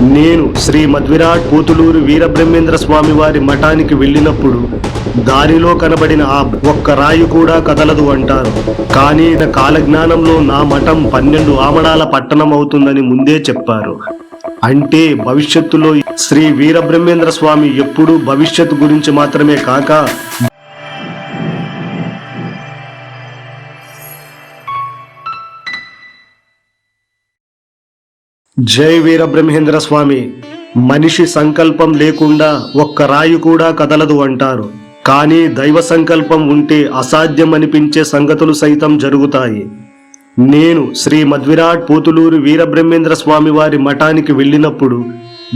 నేను శ్రీ మధ్విరాట్ పోతులూరు వీరబ్రహ్మేంద్ర స్వామి వారి మఠానికి వెళ్ళినప్పుడు దారిలో కనబడిన ఆ ఒక్క రాయి కూడా కదలదు అంటారు. కానీ నా కాలజ్ఞానంలో నా మఠం పన్నెండు ఆమడాల పట్టణం అవుతుందని ముందే చెప్పారు. అంటే భవిష్యత్తులో శ్రీ వీరబ్రహ్మేంద్ర స్వామి ఎప్పుడూ భవిష్యత్తు గురించి మాత్రమే కాక జై వీరబ్రహ్మేంద్ర స్వామి. మనిషి సంకల్పం లేకుండా ఒక్క రాయి కూడా కదలదు అంటారు. కానీ దైవ సంకల్పం ఉంటే అసాధ్యం అనిపించే సంగతులు సైతం జరుగుతాయి. నేను శ్రీ మధ్విరాట్ పోతులూరు వీరబ్రహ్మేంద్ర స్వామి వారి మఠానికి వెళ్ళినప్పుడు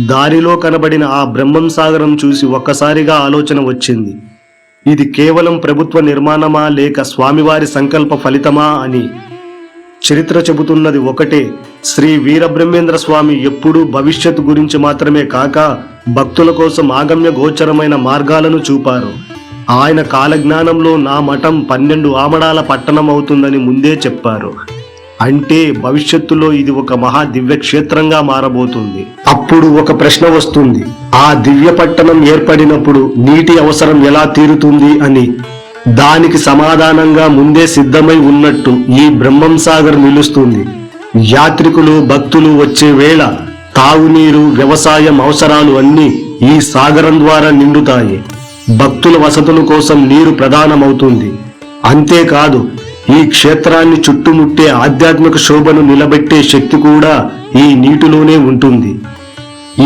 దారిలో కనబడిన ఆ బ్రహ్మం సాగరం చూసి ఒక్కసారిగా ఆలోచన వచ్చింది. ఇది కేవలం ప్రభుత్వ నిర్మాణమా లేక స్వామివారి సంకల్ప ఫలితమా అని చరిత్ర చెబుతున్నది ఒకటే. శ్రీ వీరబ్రహ్మేంద్ర స్వామి ఎప్పుడూ భవిష్యత్తు గురించి మాత్రమే కాక భక్తుల కోసం ఆగమ్య గోచరమైన మార్గాలను చూపారు. ఆయన కాలజ్ఞానంలో నా మఠం పన్నెండు ఆమడాల పట్టణం అవుతుందని ముందే చెప్పారు. అంటే భవిష్యత్తులో ఇది ఒక మహా దివ్య క్షేత్రంగా మారబోతుంది. అప్పుడు ఒక ప్రశ్న వస్తుంది. ఆ దివ్య పట్టణం ఏర్పడినప్పుడు నీటి అవసరం ఎలా తీరుతుంది అని. దానికి సమాధానంగా ముందే సిద్ధమై ఉన్నట్టు ఈ బ్రహ్మం సాగర్ నిలుస్తుంది. యాత్రికులు భక్తులు వచ్చే వేళ తాగునీరు వ్యవసాయం అవసరాలు అన్నీ ఈ సాగరం ద్వారా నిండుతాయి. భక్తుల వసతుల కోసం నీరు ప్రధానమవుతుంది. అంతేకాదు ఈ క్షేత్రాన్ని చుట్టుముట్టే ఆధ్యాత్మిక శోభను నిలబెట్టే శక్తి కూడా ఈ నీటిలోనే ఉంటుంది.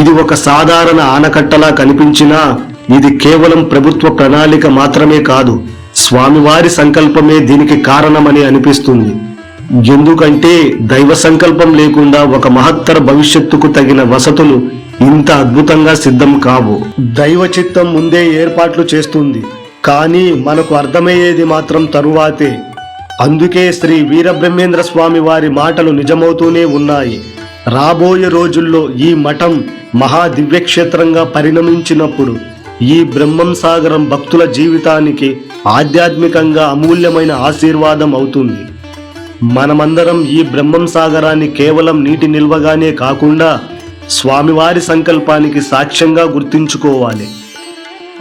ఇది ఒక సాధారణ ఆనకట్టలా కనిపించినా ఇది కేవలం ప్రభుత్వ ప్రణాళిక మాత్రమే కాదు స్వామివారి సంకల్పమే దీనికి కారణమని అనిపిస్తుంది. ఎందుకంటే దైవ సంకల్పం లేకుండా ఒక మహత్తర భవిష్యత్తుకు తగిన వసతులు ఇంత అద్భుతంగా సిద్ధం కావు. దైవ చిత్తం ముందే ఏర్పాట్లు చేస్తుంది. కానీ మనకు అర్థమయ్యేది మాత్రం తరువాతే. అందుకే శ్రీ వీరబ్రహ్మేంద్ర స్వామి వారి మాటలు నిజమవుతూనే ఉన్నాయి. రాబోయే రోజుల్లో ఈ మఠం మహా దివ్యక్షేత్రంగా పరిణమించినప్పుడు ఈ బ్రహ్మం సాగరం భక్తుల జీవితానికి ఆధ్యాత్మికంగా అమూల్యమైన ఆశీర్వాదం అవుతుంది. మనమందరం ఈ బ్రహ్మం సాగరాన్ని కేవలం నీటి నిల్వగానే కాకుండా స్వామివారి సంకల్పానికి సాక్ష్యంగా గుర్తించుకోవాలి.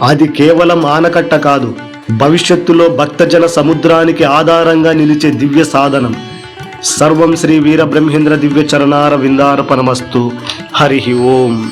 అది కేవలం ఆనకట్ట కాదు భవిష్యత్తులో భక్తజన సముద్రానికి ఆధారంగా నిలిచే దివ్య సాధనం. సర్వం శ్రీ వీర బ్రహ్మేంద్ర దివ్య చరణార విందార్పణమస్తు హరి ఓం.